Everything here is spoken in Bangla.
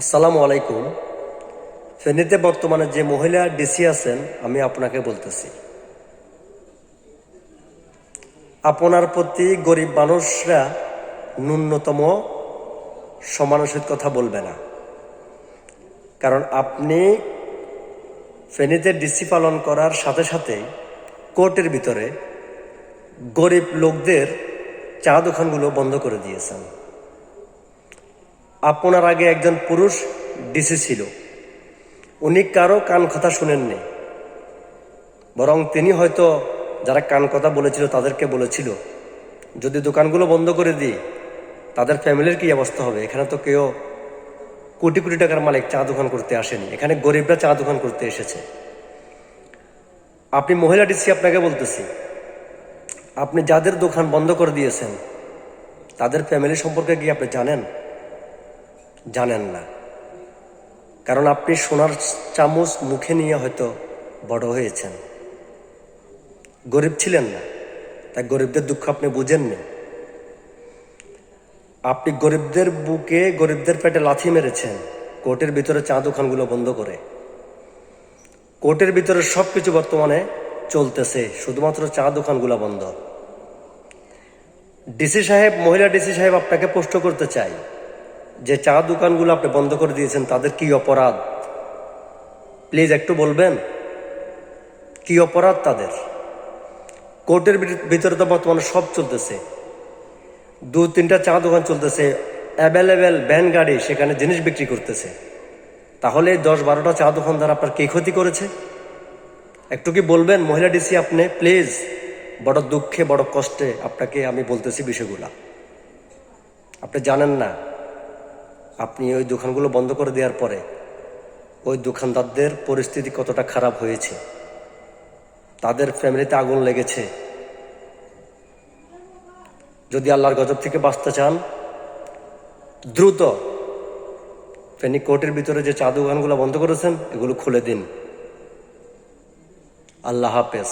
আসসালামু আলাইকুম। ফেনীতে বর্তমানে যে মহিলা ডিসি আছেন, আমি আপনাকে বলতেছি। আপনার প্রতি গরিব মানুষরা ন্যূনতম সমানুষিক কথা বলবে না। কারণ আপনি ফেনীতে ডিসি পালন করার সাথে সাথে কোর্টের ভিতরে গরিব লোকদের চা দোকানগুলো বন্ধ করে দিয়েছেন। আপনার আগে একজন পুরুষ ডিসি ছিল। উনি কারও কান কথা শুনেননি। বরং তিনি হয়তো যারা কান কথা বলেছিল তাদেরকে বলেছিল। যদি দোকানগুলো বন্ধ করে দিই, তাদের ফ্যামিলির কি অবস্থা হবে? এখানে তো কেউ কোটি কোটি টাকার মালিক চা দোকান করতে আসেনি। এখানে গরিবরা চা দোকান করতে এসেছে। আপনি মহিলা ডিসি আপনাকে বলতেছি। আপনি যাদের দোকান বন্ধ করে দিয়েছেন, তাদের ফ্যামিলি সম্পর্কে কি আপনি জানেন? জানেন না। কারণ আপনি সোনার চামচ মুখে নিয়ে হয়তো বড় হয়েছেন। গরিব ছিলেন না, তাই গরিবদের দুঃখ আপনি বুঝেননি। আপনি গরিবদের বুকে গরিবদের পেটে লাথি মেরেছেন, কোর্টের ভিতরে চা দোকানগুলো বন্ধ করে। কোর্টের ভিতরে সব কিছু বর্তমানে চলতেছে, শুধুমাত্র চা দোকানগুলো বন্ধ। ডিসি সাহেব, মহিলা ডিসি সাহেব আপনাকে প্রশ্ন করতে চাই। যে চা দোকানগুলো আপনি বন্ধ করে দিয়েছেন, তাদের কি অপরাধ? প্লিজ একটু বলবেন, কি অপরাধ তাদের? কোর্টের ভিতরে তো বর্তমানে সব চলতেছে। দু, তিনটা চা দোকান চলতেছে অ্যাভেলেবেল ভ্যান গাড়ি সেখানে জিনিস বিক্রি করতেছে। তাহলে দশ, বারোটা চা দোকানদার আপনার কি ক্ষতি করেছে? একটু কি বলবেন, মহিলা ডিসি আপনি, প্লিজ। বড় দুঃখে, বড় কষ্টে আপনাকে আমি বলতেছি বিষয়গুলা। আপনি জানেন না। আপনি ওই দোকানগুলো বন্ধ করে দেওয়ার পরে ওই দোকানদারদের পরিস্থিতি কতটা খারাপ হয়েছে, তাদের ফ্যামিলিতে আগুন লেগেছে। যদি আল্লাহর গজব থেকে বাঁচতে চান, দ্রুত ফেনী কোর্টের ভিতরে যে চা দোকানগুলো বন্ধ করেছেন, এগুলো খুলে দিন। আল্লাহ হাফেজ।